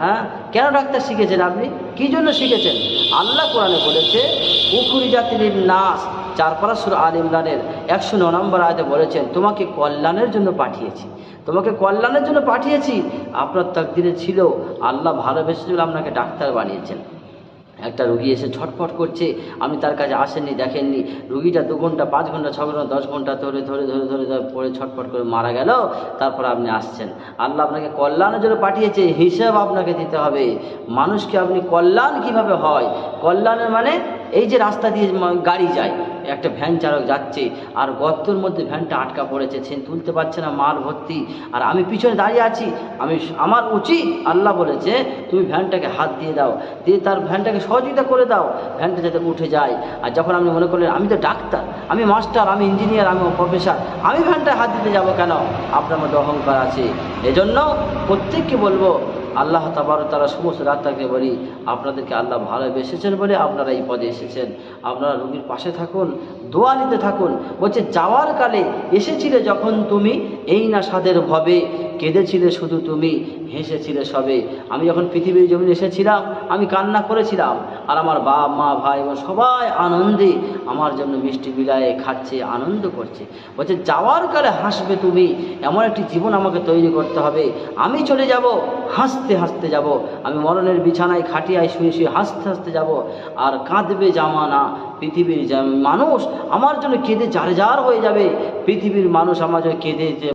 হ্যাঁ? কেন ডাক্তার শিখেছেন আপনি? কী জন্য শিখেছেন? আল্লাহ কোরআনে বলেছে, উখুরি জাতির নাস চারপাড়া সুর আল ইমরানের একশো ন নম্বর আয়তে বলেছেন, তোমাকে কল্যাণের জন্য পাঠিয়েছি। তোমাকে কল্যাণের জন্য পাঠিয়েছি। আপনার তাকদিরে ছিল, আল্লাহ ভালোবেসেছিল আপনাকে ডাক্তার বানিয়েছেন। একটা রুগী এসে ছটফট করছে, আমি তার কাছে আসেননি, দেখেননি। রুগীটা দু ঘণ্টা, পাঁচ ঘণ্টা, ছ ঘণ্টা, দশ ঘণ্টা ধরে ধরে ধরে ধরে ধরে পড়ে ছটফট করে মারা গেল, তারপর আপনি আসছেন। আল্লাহ আপনাকে কল্যাণের জন্য পাঠিয়েছে, হিসাব আপনাকে দিতে হবে। মানুষকে আপনি কল্যাণ কীভাবে হয়? কল্যাণের মানে এই যে রাস্তা দিয়ে গাড়ি যায়, একটা ভ্যান চালক যাচ্ছে, আর গর্তর মধ্যে ভ্যানটা আটকা পড়েছে, সে তুলতে পারছে না মাল ভর্তি, আর আমি পিছনে দাঁড়িয়ে আছি, আমি আমার উচিত, আল্লাহ বলেছে, তুমি ভ্যানটাকে হাত দিয়ে দাও, দিয়ে তার ভ্যানটাকে সহযোগিতা করে দাও, ভ্যানটা যাতে উঠে যায়, আর যখন আপনি মনে করলেন, আমি তো ডাক্তার, আমি মাস্টার, আমি ইঞ্জিনিয়ার, আমি প্রফেসর, আমি ভ্যানটায় হাত দিতে যাব কেন? আপনার মধ্যে অহংকার আছে। এজন্য প্রত্যেককে বলব আল্লাহ তাবার তারা সমস্ত রাত থাকতে বলি, আপনাদেরকে আল্লাহ ভালোবেসেছেন বলে আপনারা এই পদে এসেছেন। আপনারা রুগীর পাশে থাকুন, দোয়া নিতে থাকুন। বলছে, যাওয়ার কালে এসেছিলে যখন তুমি এই না সাদের ভবে। কেঁদেছিলে শুধু তুমি, হেসেছিলে সবে। আমি যখন পৃথিবীর জমিনে এসেছিলাম, আমি কান্না করেছিলাম। আর আমার বাপ, মা, ভাই বোন সবাই আনন্দে আমার জন্য মিষ্টি বিলায়ে খাচ্ছে, আনন্দ করছে। বলছে, যাওয়ার কালে হাসবে তুমি। এমন একটি জীবন আমাকে তৈরি করতে হবে। আমি চলে যাব, হাসতে হাসতে যাব। আমি মরণের বিছানায় খাটিয়ায় শুয়ে শুয়ে হাসতে হাসতে যাব। আর কাঁদবে জামানা, পৃথিবীর মানুষ আমার জন্য কেঁদে যার যার হয়ে যাবে। পৃথিবীর মানুষ আমার জন্য কেঁদে যে